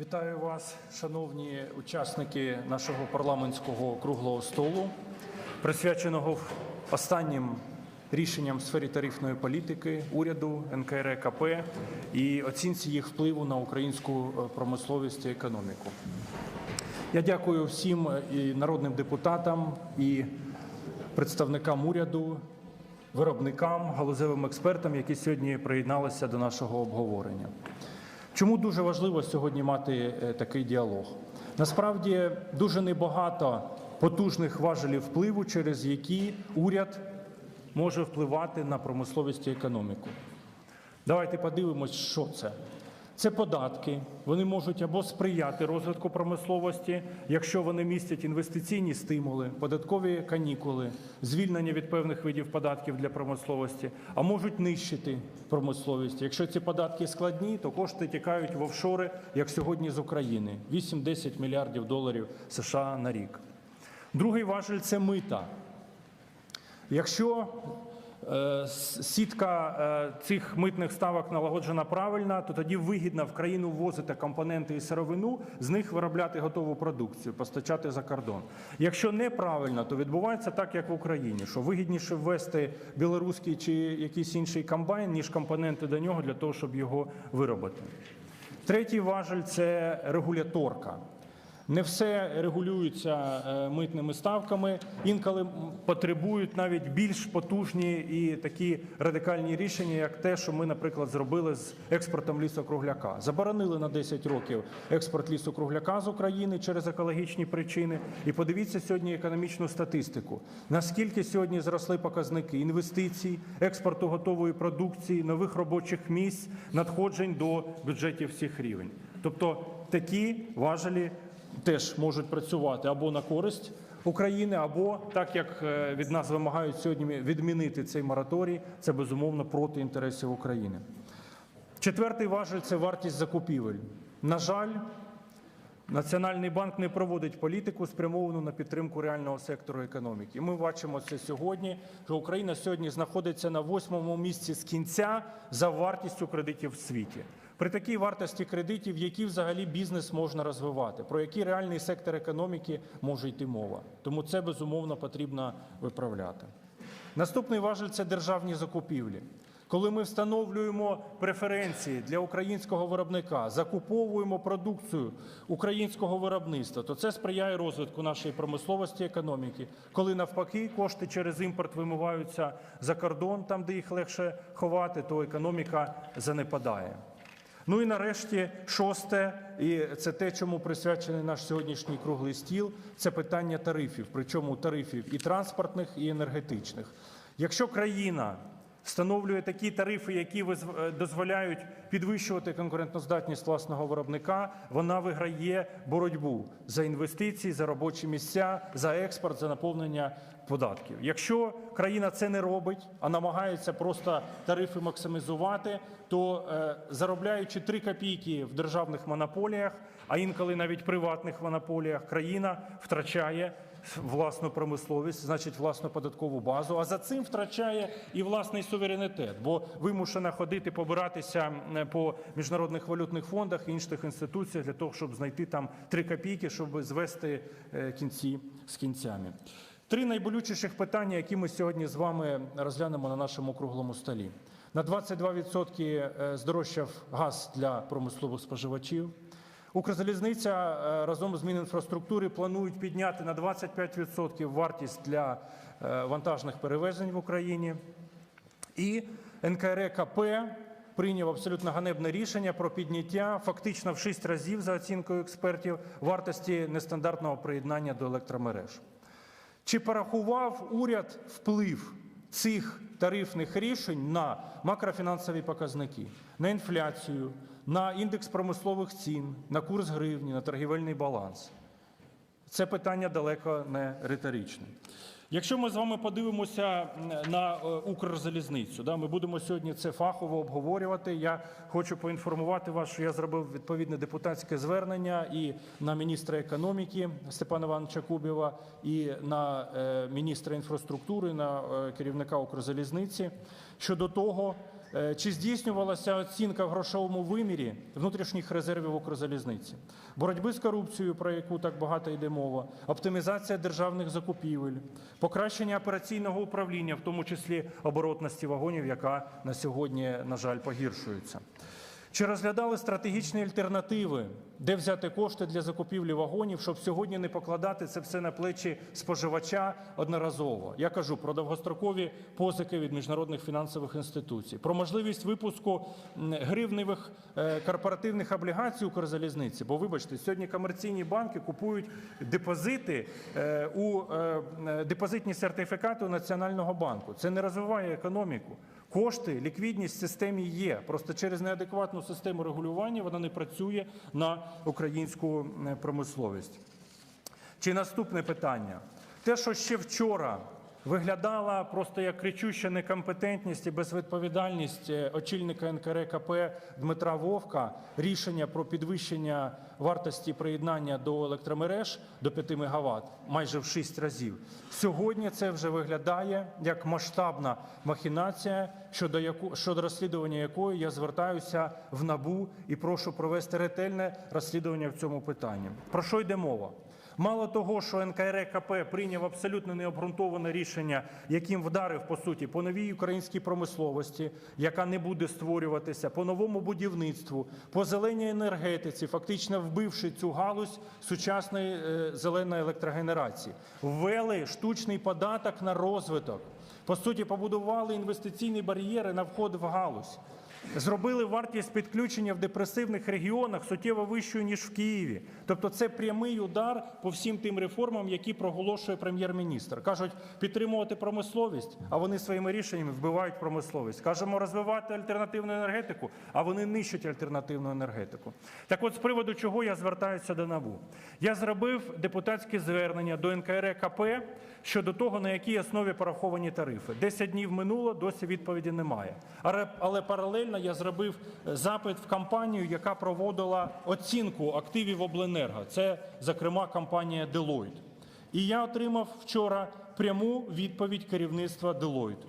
Вітаю вас, шановні учасники нашого парламентського круглого столу, присвяченого останнім рішенням в сфері тарифної політики уряду НКРЕКП і оцінці їх впливу на українську е, промисловість і економіку. Я дякую всім е, і народним депутатам, і представникам уряду, виробникам, галузевим експертам, які сьогодні приєдналися до нашого обговорення. Чому дуже важливо сьогодні мати е, такий діалог? Насправді дуже небагато потужних важелів впливу, через які уряд може впливати на промисловість і економіку. Давайте подивимось, що це. Це податки. Вони можуть або сприяти розвитку промисловості, якщо вони містять інвестиційні стимули, податкові канікули, звільнення від певних видів податків для промисловості, а можуть нищити промисловість. Якщо ці податки складні, то кошти тікають в офшори, як сьогодні з України 8-10 мільярдів доларів США на рік. Другий важель це мита. Якщо сітка е, цих митних ставок налагоджена правильно, то тоді вигідно в країну ввозити компоненти і сировину, з них виробляти готову продукцію, постачати за кордон. Якщо неправильно, то відбувається так, як в Україні, що вигідніше ввести білоруський чи якийсь інший комбайн, ніж компоненти до нього для того, щоб його виробити. Третій важель це регуляторка. Не все регулюється е, митними ставками. Інколи потребують навіть більш потужні і такі радикальні рішення, як те, що ми, наприклад, зробили з експортом лісокругляка. Заборонили на 10 років експорт лісокругляка з України через екологічні причини. І подивіться сьогодні економічну статистику. Наскільки сьогодні зросли показники інвестицій, експорту готової продукції, нових робочих місць, надходжень до бюджетів всіх рівень. Тобто такі важелі теж можуть працювати або на користь України, або так як е, від нас вимагають сьогодні відмінити цей мораторій, це безумовно проти інтересів України. Четвертий важель це вартість закупівель. На жаль, Національний банк не проводить політику, спрямовану на підтримку реального сектору економіки. Ми бачимо це сьогодні. Що Україна сьогодні знаходиться на восьмому місці з кінця за вартістю кредитів в світі. При такій вартості кредитів, які взагалі бізнес можна розвивати, про який реальний сектор економіки може йти мова. Тому це безумовно потрібно виправляти. Наступний важель це державні закупівлі. Коли ми встановлюємо преференції для українського виробника, закуповуємо продукцію українського виробництва, то це сприяє розвитку нашої промисловості економіки. Коли навпаки кошти через імпорт вимиваються за кордон, там де їх легше ховати, то економіка занепадає. Ну і нарешті шосте, і це те, чому присвячений наш сьогоднішній круглий стіл, це питання тарифів, причому тарифів і транспортних, і енергетичних. Якщо країна встановлює такі тарифи, які е, дозволяють підвищувати конкурентоздатність власного виробника, вона виграє боротьбу за інвестиції, за робочі місця, за експорт, за наповнення податків. Якщо країна це не робить, а намагається просто тарифи максимізувати, то е, заробляючи 3 копійки в державних монополіях, а інколи навіть приватних монополіях, країна втрачає власну промисловість, значить власну податкову базу. А за цим втрачає і власний суверенітет, бо вимушена ходити побиратися по міжнародних валютних фондах і інших інституціях для того, щоб знайти там 3 копійки, щоб звести е, кінці з кінцями. Три найболючіших питання, які ми сьогодні з вами розглянемо на нашому круглому столі. На 22% е, здорожчав газ для промислових споживачів. Укрзалізниця е, разом з Мінінфраструктури планують підняти на 25% вартість для е, вантажних перевезень в Україні. І НКРЕКП прийняв абсолютно ганебне рішення про підняття фактично в 6 разів за оцінкою експертів вартості нестандартного приєднання до електромереж. Чи порахував уряд вплив цих тарифних рішень на макрофінансові показники, на інфляцію, на індекс промислових цін, на курс гривні, на торгівельний баланс? Це питання далеко не риторичне. Якщо ми з вами подивимося на е, Укрзалізницю, да, ми будемо сьогодні це фахово обговорювати. Я хочу поінформувати вас, що я зробив відповідне депутатське звернення і на міністра економіки Степана Івановича Кубєва, і на е, міністра інфраструктури, на е, керівника Укрзалізниці щодо того, чи здійснювалася оцінка в грошовому вимірі внутрішніх резервів Укрзалізниці, боротьби з корупцією, про яку так багато йде мова, оптимізація державних закупівель, покращення операційного управління, в тому числі оборотності вагонів, яка на сьогодні, на жаль, погіршується. Чи розглядали стратегічні альтернативи, де взяти кошти для закупівлі вагонів, щоб сьогодні не покладати це все на плечі споживача одноразово? Я кажу про довгострокові позики від міжнародних фінансових інституцій, про можливість випуску гривневих е, корпоративних облігацій Укрзалізниці. Бо, вибачте, сьогодні комерційні банки купують депозити е, у е, депозитні сертифікати у Національного банку. Це не розвиває економіку. Кошти, ліквідність в системі є. Просто через неадекватну систему регулювання вона не працює на українську е, промисловість. Чи наступне питання? Те, що ще вчора виглядала просто як кричуща некомпетентність і безвідповідальність е, очільника НКРКП Дмитра Вовка, рішення про підвищення вартості приєднання до електромереж до 5 МВт майже в 6 разів. Сьогодні це вже виглядає як масштабна махінація, щодо яку щодо розслідування якої я звертаюся в набу і прошу провести ретельне розслідування в цьому питанні. Про що йде мова? Мало того, що НКРКП прийняв абсолютно необґрунтоване рішення, яким вдарив по суті по новій українській промисловості, яка не буде створюватися, по новому будівництву, по зеленій енергетиці, фактично вбивши цю галузь сучасної е, зеленої електрогенерації, ввели штучний податок на розвиток. По суті, побудували інвестиційні бар'єри на вход в галузь. Зробили вартість підключення в депресивних регіонах суттєво вищою ніж в Києві. Тобто, це прямий удар по всім тим реформам, які проголошує прем'єр-міністр. кажуть, підтримувати промисловість, а вони своїми рішеннями вбивають промисловість. Кажемо, розвивати альтернативну енергетику, а вони нищать альтернативну енергетику. Так, от з приводу чого я звертаюся до набу, я зробив депутатське звернення до НКРКП щодо того, на якій основі пораховані тарифи. 10 днів минуло, досі відповіді немає. Але, але паралельно я зробив е, запит в компанію, яка проводила оцінку активів обленерго. Це, зокрема, компанія Deloitte. І я отримав вчора пряму відповідь керівництва Deloitte,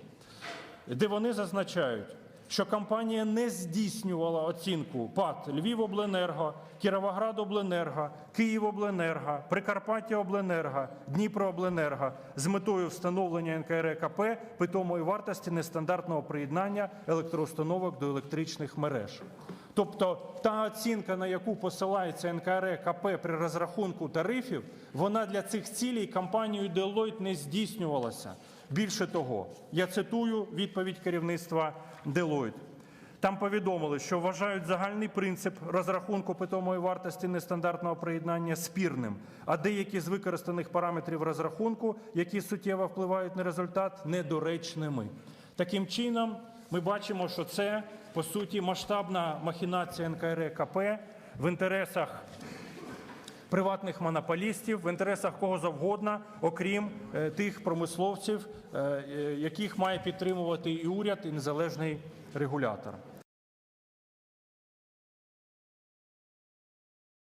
де вони зазначають, що компанія не здійснювала оцінку ПАТ Львівобленерго, Кіровоградобленерго, Київобленерго, Прикарпаттяобленерго, Дніпрообленерго з метою встановлення НКРКП питомої вартості нестандартного приєднання електроустановок до електричних мереж. Тобто та оцінка, на яку посилається НКРКП при розрахунку тарифів, вона для цих цілей компанією Deloitte не здійснювалася. Більше того, я цитую відповідь керівництва Deloitte. Там повідомили, що вважають загальний принцип розрахунку питомої вартості нестандартного приєднання спірним, а деякі з використаних параметрів розрахунку, які суттєво впливають на результат, недоречними. Таким чином, ми бачимо, що це по суті масштабна махінація НКРКП в інтересах приватних монополістів, в інтересах кого завгодно, окрім е, тих промисловців, е, е, яких має підтримувати і уряд, і незалежний регулятор.